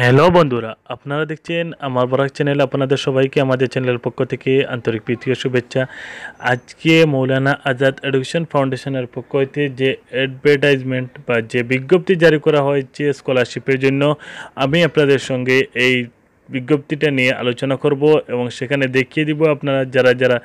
Hello বন্ধুরা, আপনারা দেখছেন আমার বরাক চ্যানেল। আপনাদের সবাইকে আমাদের চ্যানেলের পক্ষ থেকে আন্তরিক প্রীতীয় শুভেচ্ছা। আজকে মৌলানা আজাদ এডুকেশন ফাউন্ডেশনের পক্ষ হইতে যে অ্যাডভার্টাইজমেন্ট বা যে বিজ্ঞপ্তি জারি করা হয়েছে স্কলারশিপের জন্য, আমি আপনাদের সঙ্গে এই বিজ্ঞপ্তিটা নিয়ে আলোচনা করব এবং সেখানে দেখিয়ে দিব আপনারা যারা যারা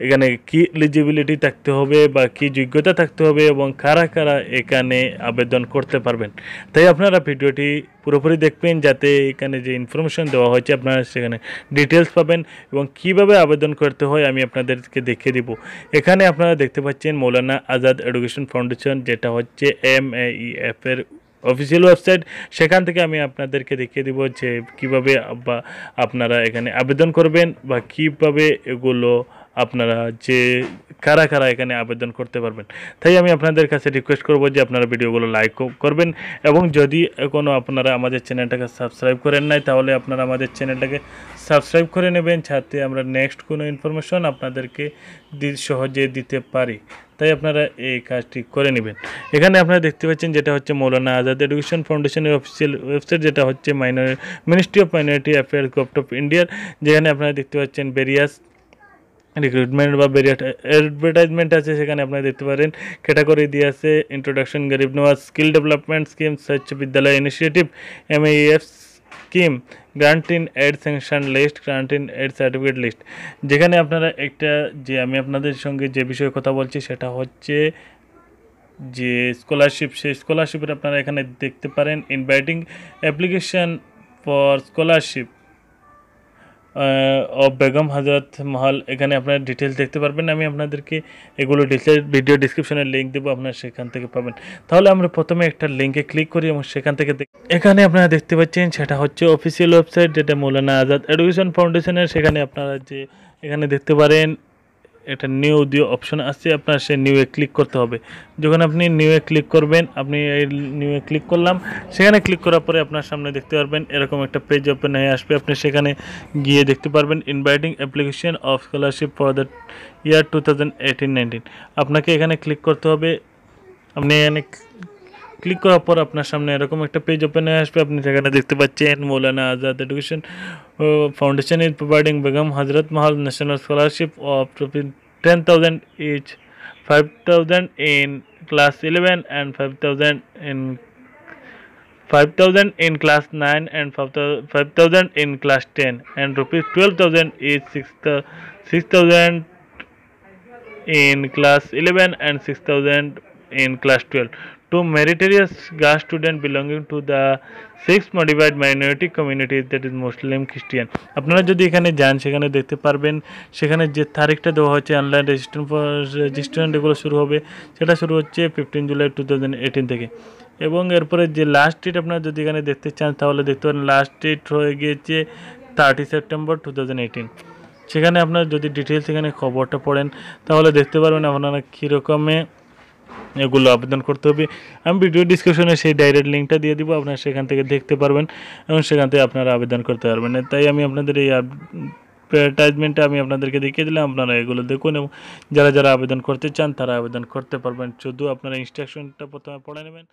এখানে কি এলিজিবিলিটি থাকতে হবে বা কি যোগ্যতা থাকতে হবে এবং কারা কারা এখানে আবেদন করতে পারবেন। তাই আপনারা ভিডিওটি পুরোপুরি দেখবেন যাতে এখানে যে ইনফরমেশন দেওয়া হয়েছে আপনারা সেখানে ডিটেলস পাবেন এবং কীভাবে আবেদন করতে হয় আমি আপনাদেরকে দেখিয়ে দিব। এখানে আপনারা দেখতে পাচ্ছেন মৌলানা আজাদ এডুকেশন ফাউন্ডেশন যেটা হচ্ছে এম এ এফ এর অফিসিয়াল ওয়েবসাইট সেখান থেকে আমি আপনাদেরকে দেখিয়ে দিব যে কীভাবে বা আপনারা এখানে আবেদন করবেন বা কীভাবে এগুলো আপনারা যে কারা কারা এখানে আবেদন করতে পারবেন। তাই আমি আপনাদের কাছে রিকোয়েস্ট করব যে আপনারা ভিডিওগুলো লাইক করবেন এবং যদি এখনও আপনারা আমাদের চ্যানেলটাকে সাবস্ক্রাইব করেন নাই, তাহলে আপনারা আমাদের চ্যানেলটাকে সাবস্ক্রাইব করে নেবেন যাতে আমরা নেক্সট কোনো ইনফরমেশন আপনাদেরকে সহজে দিতে পারি। তাই আপনারা এই কাজটি করে নেবেন। এখানে আপনারা দেখতে পাচ্ছেন যেটা হচ্ছে মৌলানা আজাদ এডুকেশন ফাউন্ডেশনের অফিসিয়াল ওয়েবসাইট যেটা হচ্ছে minor ministry of minority affairs government of ইন্ডিয়ার যেখানে আপনারা দেখতে পাচ্ছেন বেরিয়াস রিক্রুটমেন্ট বা বেরিয়াট অ্যাডভার্টাইজমেন্ট আছে, সেখানে আপনারা দেখতে পারেন। ক্যাটাগরি দিয়ে আছে ইন্ট্রোডাকশন গরিব নওয়াজ স্কিল ডেভেলপমেন্ট স্কিম স্বচ্ছ Vidyalaya initiative M F scheme grant in aid sanction list grant in aid certificate list যেখানে আপনারা একটা যে আমি আপনাদের সঙ্গে যে বিষয়ে কথা বলছি, সেটা হচ্ছে যে স্কলারশিপ সেই স্কলারশিপের আপনারা এখানে দেখতে পারেন। Inviting application for scholarship of Begum Hazrat Mahal, এখানে আপনার ডিটেলস দেখতে পারবেন। আমি আপনাদেরকে এগুলো ডিটেল ভিডিও ডিসক্রিপশনের লিঙ্ক দেবো, আপনারা সেখান থেকে পাবেন। তাহলে আমরা প্রথমে একটা লিঙ্কে ক্লিক করি এবং সেখান থেকে এখানে আপনারা দেখতে পাচ্ছেন, সেটা হচ্ছে অফিসিয়াল ওয়েবসাইট যেটা মৌলানা আজাদ এডুকেশন ফাউন্ডেশনের সেখানে আপনারা যে এখানে দেখতে পারেন একটা নিউ দিয়ে অপশন আছে আপনার সে নিউয়ে ক্লিক করতে হবে। যখন আপনি নিউয়ে ক্লিক করবেন, আপনি এই নিউয়ে ক্লিক করলাম, সেখানে ক্লিক করার পরে আপনার সামনে দেখতে পারবেন, এরকম একটা পেজ ওপেন হয়ে আসবে। আপনি সেখানে গিয়ে দেখতে পারবেন inviting application of scholarship for the year two thousand আপনাকে এখানে ক্লিক করতে হবে। আপনি এখানে ক্লিক করার পর আপনার সামনে এরকম একটা পেজ ওপেন হয়ে আসবে। আপনি সেখানে দেখতে পাচ্ছেন, Maulana Azad education foundation is providing Begum Hazrat Mahal national scholarship of 10000 each 5000 in class 11 and 5000 in 5000 in class 9 and 5000 in class 10 and rupees 12000 each, 6000 in class 11 and 6000 in class 12 to meritorious GAS student belonging to the six modified minority community that is Muslim Christian. আপনারা যদি এখানে যান, সেখানে দেখতে পারবেন, সেখানে যে তারিখটা দেওয়া হচ্ছে অনলাইন রেজিস্ট্রেশন রেজিস্ট্রেশন এগুলো শুরু হবে, সেটা শুরু হচ্ছে ফিফটিন জুলাই টু থেকে। এবং এরপরে যে লাস্ট ডেট আপনারা যদি এখানে দেখতে চান, তাহলে দেখতে পারেন লাস্ট ডেট হয়ে গিয়েছে থার্টি সেপ্টেম্বর টু সেখানে আপনার যদি ডিটেলস এখানে খবরটা পড়েন, তাহলে দেখতে পারবেন আপনারা কীরকমে এগুলো আবেদন করতে হবে। আমি ভিডিও ডিসক্রিপশনে সেই ডাইরেক্ট লিঙ্কটা দিয়ে দিব, আপনারা সেখান থেকে দেখতে পারবেন এবং সেখান থেকে আপনারা আবেদন করতে পারবেন। তাই আমি আপনাদের এই অ্যাডভার্টাইজমেন্টটা আমি আপনাদেরকে দেখিয়ে দিলাম, আপনারা এগুলো দেখুন এবং যারা যারা আবেদন করতে চান তারা আবেদন করতে পারবেন। শুধু আপনারা ইনস্ট্রাকশনটা প্রথমে পড়ে নেবেন।